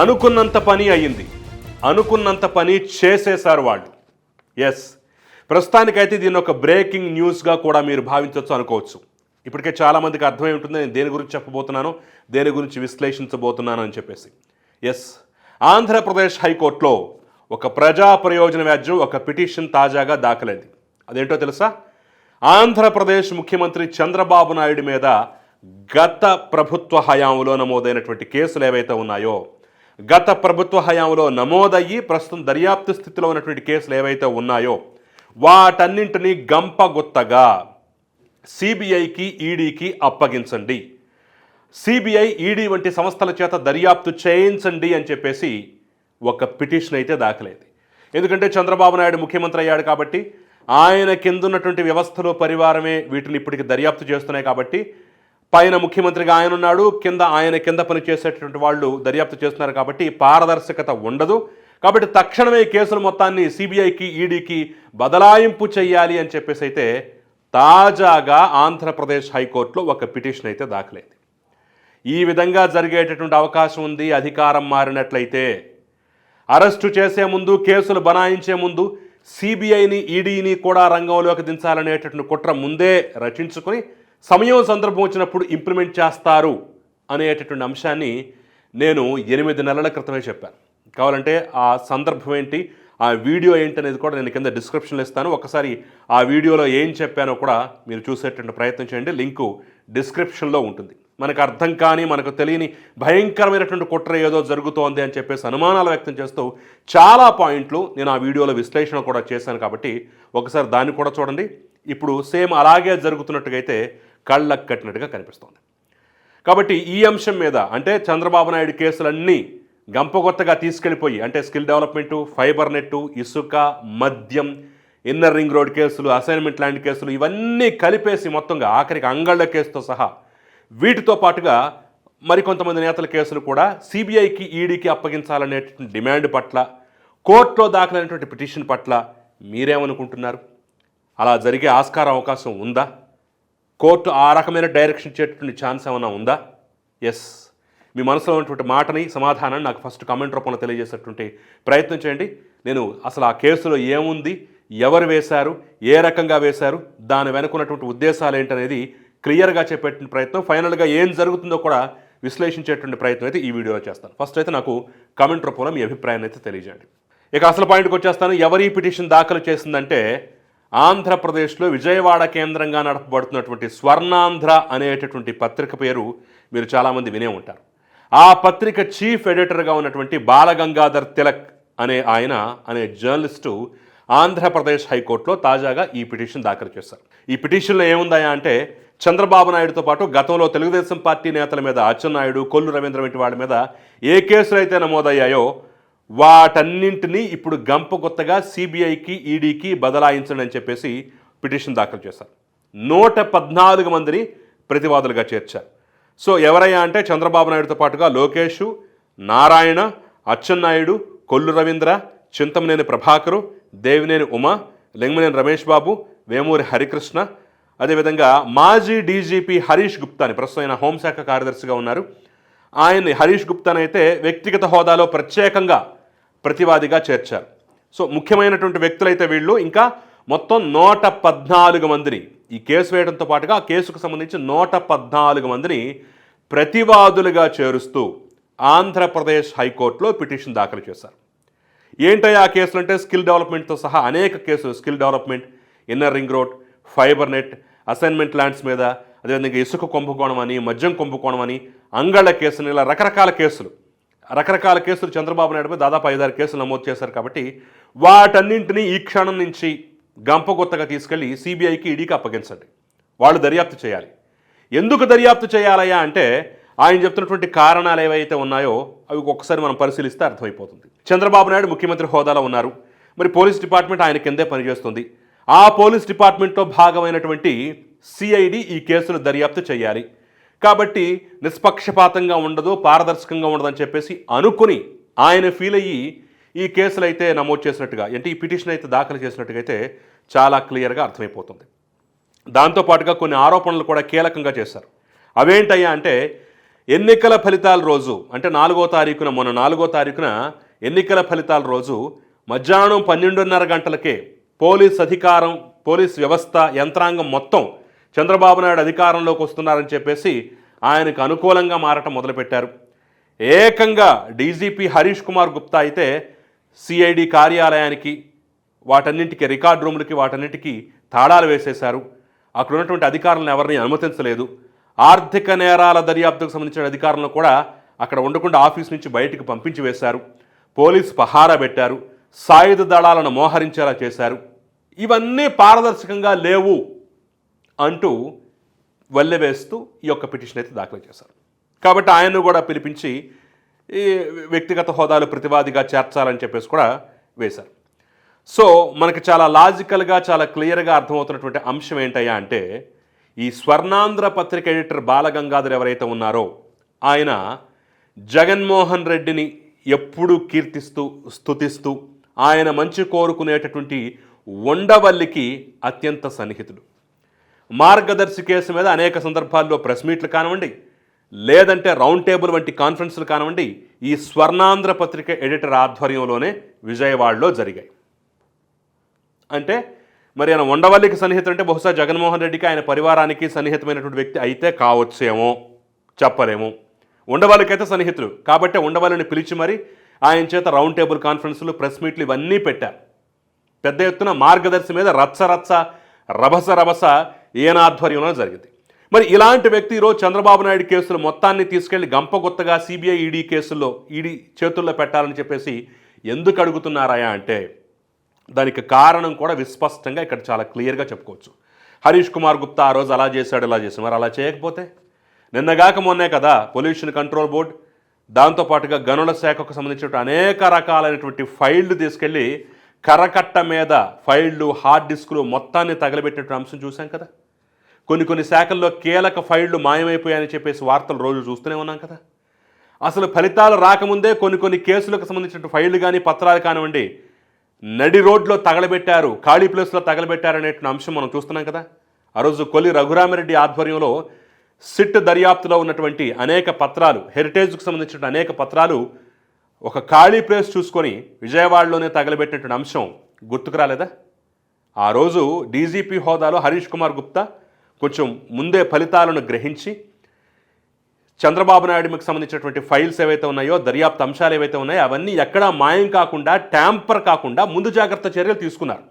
అనుకున్నంత పని అయ్యింది. అనుకున్నంత పని చేసేశారు వాళ్ళు. ఎస్ ప్రస్తుతానికైతే దీన్ని ఒక బ్రేకింగ్ న్యూస్గా కూడా మీరు భావించవచ్చు అనుకోవచ్చు. ఇప్పటికే చాలామందికి అర్థమై ఉంటుంది. నేను దేని గురించి చెప్పబోతున్నాను దేని గురించి విశ్లేషించబోతున్నాను అని చెప్పేసి. ఎస్ ఆంధ్రప్రదేశ్ హైకోర్టులో ఒక ప్రజా ప్రయోజన వ్యాజ్యం ఒక పిటిషన్ తాజాగా దాఖలైంది. అదేంటో తెలుసా? ఆంధ్రప్రదేశ్ ముఖ్యమంత్రి చంద్రబాబు నాయుడు మీద గత ప్రభుత్వ హయాంలో నమోదైనటువంటి కేసులు ఏవైతే ఉన్నాయో గత ప్రభుత్వ హయాంలో నమోదయ్యి ప్రస్తుతం దర్యాప్తు స్థితిలో ఉన్నటువంటి కేసులు ఏవైతే ఉన్నాయో వాటన్నింటినీ గంపగుత్తగా సిబిఐకి ఈడీకి అప్పగించండి. సిబిఐ ఈడీ వంటి సంస్థల చేత దర్యాప్తు చేయించండి అని చెప్పేసి ఒక పిటిషన్ అయితే దాఖలైంది. ఎందుకంటే చంద్రబాబు నాయుడు ముఖ్యమంత్రి అయ్యాడు కాబట్టి ఆయన కింద ఉన్నటువంటి వ్యవస్థలో పరివారమే వీటిని ఇప్పటికి దర్యాప్తు చేస్తున్నాయి కాబట్టి పైన ముఖ్యమంత్రిగా ఆయన ఉన్నాడు కింద ఆయన కింద పనిచేసేటటువంటి వాళ్ళు దర్యాప్తు చేస్తున్నారు కాబట్టి పారదర్శకత ఉండదు. కాబట్టి తక్షణమే కేసుల మొత్తాన్ని సిబిఐకి ఈడీకి బదలాయింపు చేయాలి అని చెప్పేసి అయితే తాజాగా ఆంధ్రప్రదేశ్ హైకోర్టులో ఒక పిటిషన్ అయితే దాఖలైంది. ఈ విధంగా జరిగేటటువంటి అవకాశం ఉంది అధికారం మారినట్లయితే అరెస్టు చేసే ముందు కేసులు బనాయించే ముందు సిబిఐని ఈడీని కూడా రంగంలోకి దించాలనేటటువంటి కుట్ర ముందే రచించుకొని సమయం సందర్భం వచ్చినప్పుడు ఇంప్లిమెంట్ చేస్తారు అనేటటువంటి అంశాన్ని నేను ఎనిమిది నెలల క్రితమే చెప్పాను. కావాలంటే ఆ సందర్భం ఏంటి ఆ వీడియో ఏంటి అనేది కూడా నేను కింద డిస్క్రిప్షన్లో ఇస్తాను. ఒకసారి ఆ వీడియోలో ఏం చెప్పానో కూడా మీరు చూసేటువంటి ప్రయత్నం చేయండి. లింకు డిస్క్రిప్షన్లో ఉంటుంది. మనకు అర్థం కాని మనకు తెలియని భయంకరమైనటువంటి కుట్ర ఏదో జరుగుతోంది అని చెప్పేసి అనుమానాలు వ్యక్తం చేస్తూ చాలా పాయింట్లు నేను ఆ వీడియోలో విశ్లేషణ కూడా చేశాను కాబట్టి ఒకసారి దాన్ని కూడా చూడండి. ఇప్పుడు సేమ్ అలాగే జరుగుతున్నట్టుగా అయితే కళ్ళకు కట్టినట్టుగా కనిపిస్తోంది. కాబట్టి ఈ అంశం మీద అంటే చంద్రబాబు నాయుడు కేసులన్నీ గంపగొత్తగా తీసుకెళ్ళిపోయి అంటే స్కిల్ డెవలప్మెంటు ఫైబర్ నెట్టు ఇసుక మద్యం ఇన్నర్ రింగ్ రోడ్ కేసులు అసైన్మెంట్ ల్యాండ్ కేసులు ఇవన్నీ కలిపేసి మొత్తంగా ఆఖరికి అంగళ్ళ కేసుతో సహా వీటితో పాటుగా మరికొంతమంది నేతల కేసులు కూడా సిబిఐకి ఈడీకి అప్పగించాలనేటువంటి డిమాండ్ పట్ల కోర్టులో దాఖలైనటువంటి పిటిషన్ పట్ల మీరేమనుకుంటున్నారు? అలా జరిగే ఆస్కారం అవకాశం ఉందా? కోర్టు ఆ రకమైన డైరెక్షన్ ఇచ్చేటువంటి ఛాన్స్ ఏమైనా ఉందా? ఎస్ మీ మనసులో ఉన్నటువంటి మాటని సమాధానాన్ని నాకు ఫస్ట్ కామెంట్ రూపంలో తెలియజేసేటువంటి ప్రయత్నం చేయండి. నేను అసలు ఆ కేసులో ఏముంది ఎవరు వేశారు ఏ రకంగా వేశారు దాని వెనుకున్నటువంటి ఉద్దేశాలు ఏంటనేది క్లియర్గా చెప్పేటువంటి ప్రయత్నం ఫైనల్గా ఏం జరుగుతుందో కూడా విశ్లేషించేటువంటి ప్రయత్నం అయితే ఈ వీడియోలో చేస్తాను. ఫస్ట్ అయితే నాకు కామెంట్ రూపంలో మీ అభిప్రాయాన్ని అయితే తెలియజేయండి. ఇక అసలు పాయింట్కి వచ్చేస్తాను. ఎవరి పిటిషన్ దాఖలు చేసిందంటే ఆంధ్రప్రదేశ్లో విజయవాడ కేంద్రంగా నడపబడుతున్నటువంటి స్వర్ణాంధ్ర అనేటటువంటి పత్రిక పేరు మీరు చాలామంది వినే ఉంటారు. ఆ పత్రిక చీఫ్ ఎడిటర్గా ఉన్నటువంటి బాలగంగాధర్ తిలక్ అనే ఆయన అనే జర్నలిస్టు ఆంధ్రప్రదేశ్ హైకోర్టులో తాజాగా ఈ పిటిషన్ దాఖలు చేశారు. ఈ పిటిషన్లో ఏముందాయా అంటే చంద్రబాబు నాయుడుతో పాటు గతంలో తెలుగుదేశం పార్టీ నేతల మీద అచ్చెన్నాయుడు కొల్లు రవీంద్ర వంటి వాళ్ళ మీద ఏ కేసులు అయితే నమోదయ్యాయో వాటన్నింటినీ ఇప్పుడు గంప కొత్తగా సిబిఐకి ఈడీకి బదలాయించండి అని చెప్పేసి పిటిషన్ దాఖలు చేశారు. నూట పద్నాలుగు మందిని ప్రతివాదులుగా చేర్చారు. సో ఎవరయ్యా అంటే చంద్రబాబు నాయుడుతో పాటుగా లోకేష్ నారాయణ అచ్చెన్నాయుడు కొల్లు రవీంద్ర చింతమనేని ప్రభాకరు దేవినేని ఉమ లింగమనేని రమేష్ బాబు వేమూరి హరికృష్ణ. అదేవిధంగా మాజీ డీజీపీ హరీష్ గుప్తాని ప్రస్తుతం ఆయన హోంశాఖ కార్యదర్శిగా ఉన్నారు. ఆయన్ని హరీష్ గుప్తానైతే వ్యక్తిగత హోదాలో ప్రత్యేకంగా ప్రతివాదిగా చేర్చారు. సో ముఖ్యమైనటువంటి వ్యక్తులైతే వీళ్ళు ఇంకా మొత్తం నూట పద్నాలుగు మందిని ఈ కేసు వేయడంతో పాటుగా ఆ కేసుకు సంబంధించి నూట పద్నాలుగు మందిని ప్రతివాదులుగా చేరుస్తూ ఆంధ్రప్రదేశ్ హైకోర్టులో పిటిషన్ దాఖలు చేశారు. ఏంటయ్యా ఆ కేసులు అంటే స్కిల్ డెవలప్మెంట్తో సహా అనేక కేసులు. Skill development inner ring road fibre net assignment lands మీద అదేవిధంగా ఇసుక కుంభకోణం అని మద్యం కుంభకోణం అని అంగళ్ళ కేసులు ఇలా రకరకాల కేసులు. రకరకాల కేసులు చంద్రబాబు నాయుడుపై దాదాపు ఐదారు కేసులు నమోదు చేశారు కాబట్టి వాటన్నింటినీ ఈ క్షణం నుంచి గంపగొత్తగా తీసుకెళ్ళి సిబిఐకి ఈడీకి అప్పగించండి. వాళ్ళు దర్యాప్తు చేయాలి. ఎందుకు దర్యాప్తు చేయాలయ్యా అంటే ఆయన చెప్తున్నటువంటి కారణాలు ఏవైతే ఉన్నాయో అవి ఒక్కసారి మనం పరిశీలిస్తే అర్థమైపోతుంది. చంద్రబాబు నాయుడు ముఖ్యమంత్రి హోదాలో ఉన్నారు. మరి పోలీస్ డిపార్ట్మెంట్ ఆయన కిందే పనిచేస్తుంది. ఆ పోలీస్ డిపార్ట్మెంట్లో భాగమైనటువంటి సిఐడి ఈ కేసును దర్యాప్తు చేయాలి. కాబట్టి నిష్పక్షపాతంగా ఉండదు పారదర్శకంగా ఉండదని చెప్పేసి అనుకుని ఆయన ఫీల్ అయ్యి ఈ కేసులు అయితే నమోదు చేసినట్టుగా అంటే ఈ పిటిషన్ అయితే దాఖలు చేసినట్టుగా అయితే చాలా క్లియర్గా అర్థమైపోతుంది. దాంతోపాటుగా కొన్ని ఆరోపణలు కూడా కీలకంగా చేశారు. అవేంటయ్యా అంటే ఎన్నికల ఫలితాల రోజు అంటే నాలుగో తారీఖున మొన్న నాలుగో తారీఖున ఎన్నికల ఫలితాల రోజు మధ్యాహ్నం పన్నెండున్నర గంటలకే పోలీస్ అధికారం పోలీస్ వ్యవస్థ యంత్రాంగం మొత్తం చంద్రబాబు నాయుడు అధికారంలోకి వస్తున్నారని చెప్పేసి ఆయనకు అనుకూలంగా మారటం మొదలుపెట్టారు. ఏకంగా డీజీపీ హరీష్ కుమార్ గుప్తా అయితే సిఐడి కార్యాలయానికి వాటన్నింటికి రికార్డ్ రూములకి వాటన్నింటికి తాళాలు వేసేశారు. అక్కడ ఉన్నటువంటి అధికారులను ఎవరిని అనుమతించలేదు. ఆర్థిక నేరాల దర్యాప్తుకు సంబంధించిన అధికారులను కూడా అక్కడ ఉండకుండా ఆఫీస్ నుంచి బయటకు పంపించి వేశారు. పోలీసు పహారా పెట్టారు. సాయుధ దళాలను మోహరించేలా చేశారు. ఇవన్నీ పారదర్శకంగా లేవు. అంటూ వల్లెవేస్తూ ఈ యొక్క పిటిషన్ అయితే దాఖలు చేశారు. కాబట్టి ఆయన్ను కూడా పిలిపించి ఈ వ్యక్తిగత హోదాలు ప్రతివాదిగా చేర్చాలని చెప్పేసి కూడా వేశారు. సో మనకి చాలా లాజికల్గా చాలా క్లియర్గా అర్థమవుతున్నటువంటి అంశం ఏంటయ్యా అంటే ఈ స్వర్ణాంధ్ర పత్రిక ఎడిటర్ బాలగంగాధర్ ఎవరైతే ఉన్నారో ఆయన జగన్మోహన్ రెడ్డిని ఎప్పుడూ కీర్తిస్తూ స్థుతిస్తూ ఆయన మంచి కోరుకునేటటువంటి ఉండవల్లికి అత్యంత సన్నిహితుడు. మార్గదర్శి కేసు మీద అనేక సందర్భాల్లో ప్రెస్ మీట్లు కానివ్వండి లేదంటే రౌండ్ టేబుల్ వంటి కాన్ఫరెన్స్లు కానివ్వండి ఈ స్వర్ణాంధ్ర పత్రిక ఎడిటర్ ఆధ్వర్యంలోనే విజయవాడలో జరిగాయి. అంటే మరి ఆయన ఉండవల్లికి సన్నిహితుడు అంటే బహుశా జగన్మోహన్ రెడ్డికి ఆయన పరివారానికి సన్నిహితమైనటువంటి వ్యక్తి అయితే కావచ్చేమో చెప్పలేము. ఉండవల్లికైతే సన్నిహితులు కాబట్టి ఉండవల్లిని పిలిచి మరి ఆయన చేత రౌండ్ టేబుల్ కాన్ఫరెన్స్లు ప్రెస్ మీట్లు ఇవన్నీ పెట్టారు పెద్ద ఎత్తున మార్గదర్శి మీద రచ్చ రచ్చ రభస రభస ఈయన ఆధ్వర్యంలో జరిగింది. మరి ఇలాంటి వ్యక్తి ఈరోజు చంద్రబాబు నాయుడు కేసులు మొత్తాన్ని తీసుకెళ్ళి గంపగొత్తగా సిబిఐ ఈడీ కేసుల్లో ఈడీ చేతుల్లో పెట్టాలని చెప్పేసి ఎందుకు అడుగుతున్నారాయా అంటే దానికి కారణం కూడా విస్పష్టంగా ఇక్కడ చాలా క్లియర్గా చెప్పుకోవచ్చు. హరీష్ కుమార్ గుప్తా ఆ రోజు అలా చేశాడు ఇలా చేశాడు. మరి అలా చేయకపోతే? నిన్నగాక మొన్నే కదా పొల్యూషన్ కంట్రోల్ బోర్డ్ దాంతోపాటుగా గనుల శాఖకు సంబంధించిన అనేక రకాలైనటువంటి ఫైళ్ళు తీసుకెళ్ళి కరకట్ట మీద ఫైళ్ళు హార్డ్ డిస్కులు మొత్తాన్ని తగలబెట్టినటువంటి అంశం చూసాం కదా? కొన్ని కొన్ని శాఖల్లో కీలక ఫైళ్ళు మాయమైపోయాయని చెప్పేసి వార్తలు రోజు చూస్తూనే ఉన్నాం కదా. అసలు ఫలితాలు రాకముందే కొన్ని కొన్ని కేసులకు సంబంధించిన ఫైళ్ళు కానీ పత్రాలు కానివ్వండి నడి రోడ్లో తగలబెట్టారు ఖాళీ ప్లేస్లో తగలబెట్టారు అంశం మనం చూస్తున్నాం కదా. ఆ రోజు కొల్లి రఘురామిరెడ్డి ఆధ్వర్యంలో సిట్ దర్యాప్తులో ఉన్నటువంటి అనేక పత్రాలు హెరిటేజ్కు సంబంధించిన అనేక పత్రాలు ఒక ఖాళీ ప్లేస్ చూసుకొని విజయవాడలోనే తగలబెట్టినటువంటి అంశం గుర్తుకు రాలేదా? ఆ రోజు డీజీపీ హోదాలో హరీష్ కుమార్ గుప్తా కొంచెం ముందే ఫలితాలను గ్రహించి చంద్రబాబు నాయుడుకి సంబంధించినటువంటి ఫైల్స్ ఏవైతే ఉన్నాయో దర్యాప్తు అంశాలు ఏవైతే ఉన్నాయో అవన్నీ ఎక్కడా మాయం కాకుండా ట్యాంపర్ కాకుండా ముందు జాగ్రత్త చర్యలు తీసుకున్నారు.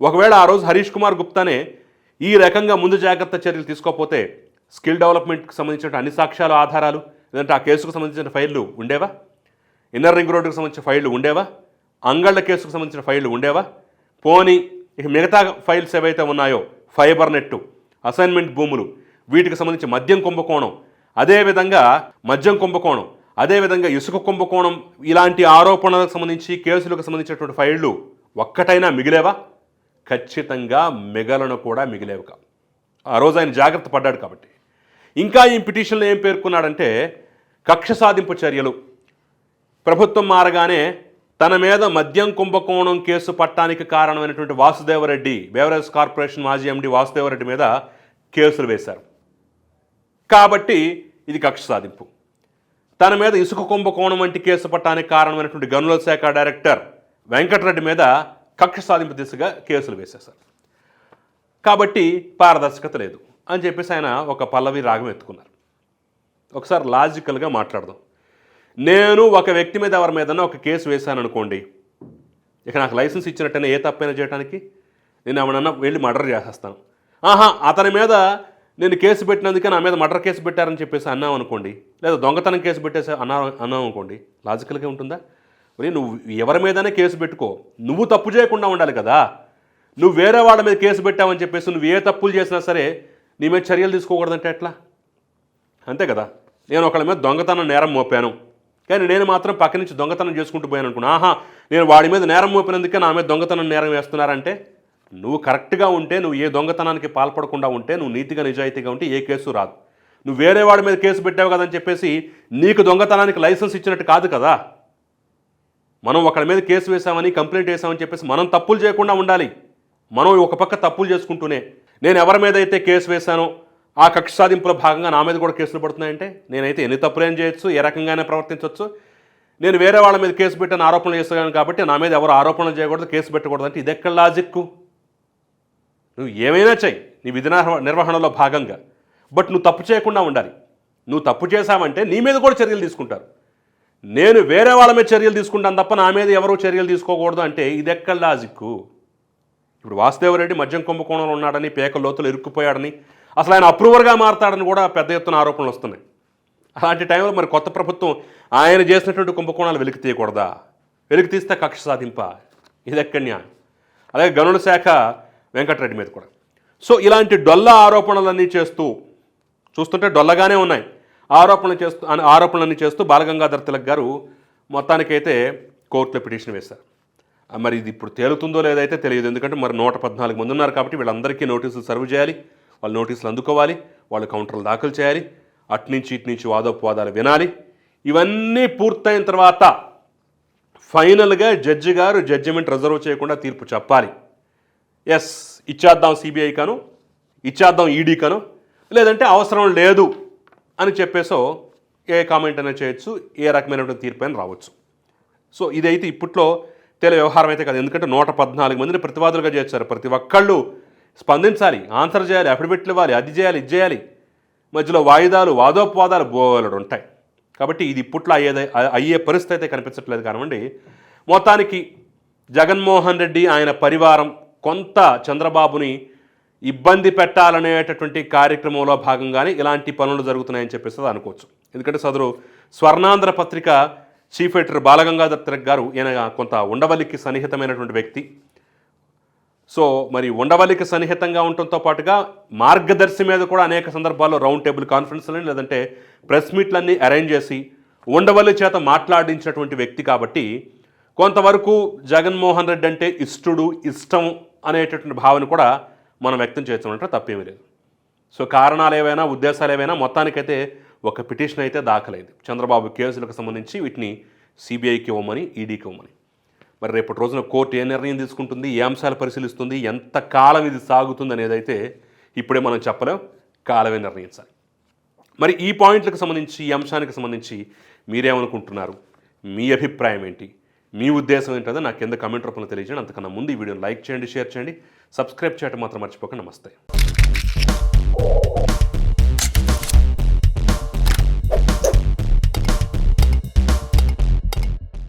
ఒకవేళ ఆ రోజు హరీష్ కుమార్ గుప్తానే ఈ రకంగా ముందు జాగ్రత్త చర్యలు తీసుకోకపోతే స్కిల్ డెవలప్మెంట్కి సంబంధించిన అన్ని సాక్ష్యాలు ఆధారాలు లేదంటే ఆ కేసుకు సంబంధించిన ఫైళ్ళు ఉండేవా? ఇన్నర్ రింగ్ రోడ్డుకు సంబంధించిన ఫైళ్ళు ఉండేవా? అంగళ్ళ కేసుకు సంబంధించిన ఫైళ్ళు ఉండేవా? పోనీ ఇక మిగతా ఫైల్స్ ఏవైతే ఉన్నాయో ఫైబర్ నెట్టు అసైన్మెంట్ భూములు వీటికి సంబంధించి మద్యం కుంభకోణం అదేవిధంగా మద్యం కుంభకోణం అదేవిధంగా ఇసుక కుంభకోణం ఇలాంటి ఆరోపణలకు సంబంధించి కేసులకు సంబంధించినటువంటి ఫైళ్ళు ఒక్కటైనా మిగిలేవా? ఖచ్చితంగా మిగలను కూడా మిగిలేవు కా. ఆ రోజు ఆయన జాగ్రత్త పడ్డాడు కాబట్టి. ఇంకా ఈ పిటిషన్లో ఏం పేర్కొన్నాడంటే కక్ష సాధింపు చర్యలు. ప్రభుత్వం మారగానే తన మీద మద్యం కుంభకోణం కేసు పట్టానికి కారణమైనటువంటి వాసుదేవరెడ్డి బేవరేజ్ కార్పొరేషన్ మాజీ ఎండి వాసుదేవరెడ్డి మీద కేసులు వేశారు. కాబట్టి ఇది కక్ష సాధింపు. తన మీద ఇసుక కుంభకోణం వంటి కేసు పట్టానికి కారణమైనటువంటి గనుల శాఖ డైరెక్టర్ వెంకటరెడ్డి మీద కక్ష సాధింపు దిశగా కేసులు వేసేశారు. కాబట్టి పారదర్శకత లేదు అని చెప్పేసి ఆయన ఒక పల్లవి రాగం ఎత్తుకున్నారు. ఒకసారి లాజికల్గా మాట్లాడదాం. నేను ఒక వ్యక్తి మీద ఎవరి మీదన్నా ఒక కేసు వేశాను అనుకోండి ఇక నాకు లైసెన్స్ ఇచ్చినట్టయినా ఏ తప్పైనా చేయడానికి నేను ఏమన్నా వెళ్ళి మర్డర్ చేసేస్తాను. ఆహా అతని మీద నేను కేసు పెట్టినందుకే నా మీద మర్డర్ కేసు పెట్టారని చెప్పేసి అన్నాం అనుకోండి. లేదా దొంగతనం కేసు పెట్టేసి అన్నా అన్నాం అనుకోండి. లాజికల్గా ఉంటుందా? మరి నువ్వు ఎవరి మీదనే కేసు పెట్టుకో. నువ్వు తప్పు చేయకుండా ఉండాలి కదా. నువ్వు వేరే వాళ్ళ మీద కేసు పెట్టావని చెప్పేసి నువ్వు ఏ తప్పులు చేసినా సరే నీ మీద చర్యలు తీసుకోకూడదంటే ఎట్లా? అంతే కదా. నేను ఒకళ్ళ మీద దొంగతనం నేరం మోపాను. కానీ నేను మాత్రం పక్క నుంచి దొంగతనం చేసుకుంటూ పోయాను అనుకున్నాను ఆహా నేను వాడి మీద నేరం మోపినందుకే నా మీద దొంగతనం నేరం వేస్తున్నారంటే? నువ్వు కరెక్ట్గా ఉంటే నువ్వు ఏ దొంగతనానికి పాల్పడకుండా ఉంటే నువ్వు నీతిగా నిజాయితీగా ఉంటే ఏ కేసు రాదు. నువ్వు వేరే వాడి మీద కేసు పెట్టావు కదని చెప్పేసి నీకు దొంగతనానికి లైసెన్స్ ఇచ్చినట్టు కాదు కదా. మనం ఒకరి మీద కేసు వేసామని కంప్లైంట్ వేసామని చెప్పేసి మనం తప్పులు చేయకుండా ఉండాలి. మనం ఒక పక్క తప్పులు చేసుకుంటూనే. నేను ఎవరి మీద అయితే కేసు వేశానో ఆ కక్ష సాధింపులో భాగంగా నా మీద కూడా కేసులు పడుతున్నాయంటే నేనైతే ఎన్ని తప్పులేం చేయొచ్చు ఏ రకంగానే ప్రవర్తించవచ్చు నేను వేరే వాళ్ళ మీద కేసు పెట్టాను ఆరోపణలు చేస్తాను కాబట్టి నా మీద ఎవరు ఆరోపణలు చేయకూడదు కేసు పెట్టకూడదు అంటే ఇదెక్కడ లాజిక్కు? నువ్వు ఏమైనా చెయ్యి. నీ విధి నిర్వహణలో భాగంగా. బట్ నువ్వు తప్పు చేయకుండా ఉండాలి. నువ్వు తప్పు చేశావంటే నీ మీద కూడా చర్యలు తీసుకుంటారు. నేను వేరే వాళ్ళ మీద చర్యలు తీసుకుంటాను తప్ప నా మీద ఎవరో చర్యలు తీసుకోకూడదు అంటే ఇది ఎక్కడ లాజిక్కు? ఇప్పుడు వాసుదేవరెడ్డి మద్యం కుంభకోణంలో ఉన్నాడని పేక లోతులు ఇరుక్కుపోయాడని అసలు ఆయన అప్రూవర్గా మారతాడని కూడా పెద్ద ఎత్తున ఆరోపణలు వస్తున్నాయి. అలాంటి టైంలో మరి కొత్త ప్రభుత్వం ఆయన చేసినటువంటి కుంభకోణాలు వెలికి తీయకూడదా? వెలికి తీస్తే కక్ష సాధింప? ఇది ఎక్కడ న్యాయం? అలాగే గనుల శాఖ వెంకటరెడ్డి మీద కూడా. సో ఇలాంటి డొల్ల ఆరోపణలన్నీ చేస్తూ చూస్తుంటే డొల్లగానే ఉన్నాయి. ఆరోపణలు చేస్తూ అన- ఆరోపణలన్నీ చేస్తూ బాలగంగాధర్ తిలక్ గారు మొత్తానికైతే కోర్టులో పిటిషన్ వేశారు. మరి ఇది ఇప్పుడు తేలుతుందో లేదైతే తెలియదు. ఎందుకంటే మరి నూట పద్నాలుగు మంది ఉన్నారు కాబట్టి వీళ్ళందరికీ నోటీసులు సర్వ్ చేయాలి. వాళ్ళు నోటీసులు అందుకోవాలి. వాళ్ళు కౌంటర్లు దాఖలు చేయాలి. అట్నుంచి ఇటు నుంచి వాదోపవాదాలు వినాలి. ఇవన్నీ పూర్తయిన తర్వాత ఫైనల్గా జడ్జి గారు జడ్జిమెంట్ రిజర్వ్ చేయకుండా తీర్పు చెప్పాలి. ఎస్ ఇచ్చేద్దాం సిబిఐ కను ఇచ్చేద్దాం ఈడీ కను లేదంటే అవసరం లేదు అని చెప్పేసో ఏ కామెంట్ అయినా చేయొచ్చు ఏ రకమైనటువంటి తీర్పు అయినా రావచ్చు. సో ఇదైతే ఇప్పట్లో తేలే వ్యవహారం అయితే కాదు. ఎందుకంటే నూట పద్నాలుగు మందిని ప్రతివాదులుగా చేర్చారు. ప్రతి ఒక్కళ్ళు స్పందించాలి ఆన్సర్ చేయాలి అఫిడవిట్లు ఇవ్వాలి అది చేయాలి ఇది చేయాలి. మధ్యలో వాయిదాలు వాదోపవాదాలు బోలెడు ఉంటాయి. కాబట్టి ఇది ఇప్పట్లో అయ్యేదే అయ్యే పరిస్థితి అయితే కనిపించట్లేదు కానివ్వండి. మొత్తానికి జగన్మోహన్ రెడ్డి ఆయన పరివారం కొంత చంద్రబాబుని ఇబ్బంది పెట్టాలనేటటువంటి కార్యక్రమంలో భాగంగానే ఇలాంటి పనులు జరుగుతున్నాయని చెప్పేసి అది అనుకోవచ్చు. ఎందుకంటే సదరు స్వర్ణాంధ్ర పత్రిక చీఫ్ ఎడిటర్ బాలగంగాధర్ తిలక్ గారు ఈయన కొంత ఉండవల్లికి సన్నిహితమైనటువంటి వ్యక్తి. సో మరి ఉండవల్లికి సన్నిహితంగా ఉండటంతో పాటుగా మార్గదర్శి మీద కూడా అనేక సందర్భాల్లో రౌండ్ టేబుల్ కాన్ఫరెన్స్లని లేదంటే ప్రెస్ మీట్లన్నీ అరేంజ్ చేసి ఉండవల్లి చేత మాట్లాడించినటువంటి వ్యక్తి కాబట్టి కొంతవరకు జగన్మోహన్ రెడ్డి అంటే ఇష్టడు ఇష్టం అనేటటువంటి భావన కూడా మనం వ్యక్తం చేస్తున్నట్టు తప్పేమీ లేదు. సో కారణాలు ఏవైనా ఉద్దేశాలు ఏవైనా మొత్తానికైతే ఒక పిటిషన్ అయితే దాఖలైంది. చంద్రబాబు కేసులకు సంబంధించి వీటిని సిబిఐకి ఇవ్వమని ఈడీకి ఇవ్వమని. మరి రేపటి రోజున కోర్టు ఏ నిర్ణయం తీసుకుంటుంది ఏ అంశాలు పరిశీలిస్తుంది ఎంత కాలం ఇది సాగుతుంది అనేది అయితే ఇప్పుడే మనం చెప్పలేం. కాలమే నిర్ణయించాలి. మరి ఈ పాయింట్లకు సంబంధించి ఈ అంశానికి సంబంధించి మీరేమనుకుంటున్నారు? మీ అభిప్రాయం ఏంటి? మీ ఉద్దేశం ఏంటో నాకు కింద కమెంట్ రూపంలో తెలియజేయండి. అంతకన్నా ముందు ఈ వీడియోని లైక్ చేయండి షేర్ చేయండి. సబ్స్క్రైబ్ చేయడం మాత్రం మర్చిపోకండి. నమస్తే.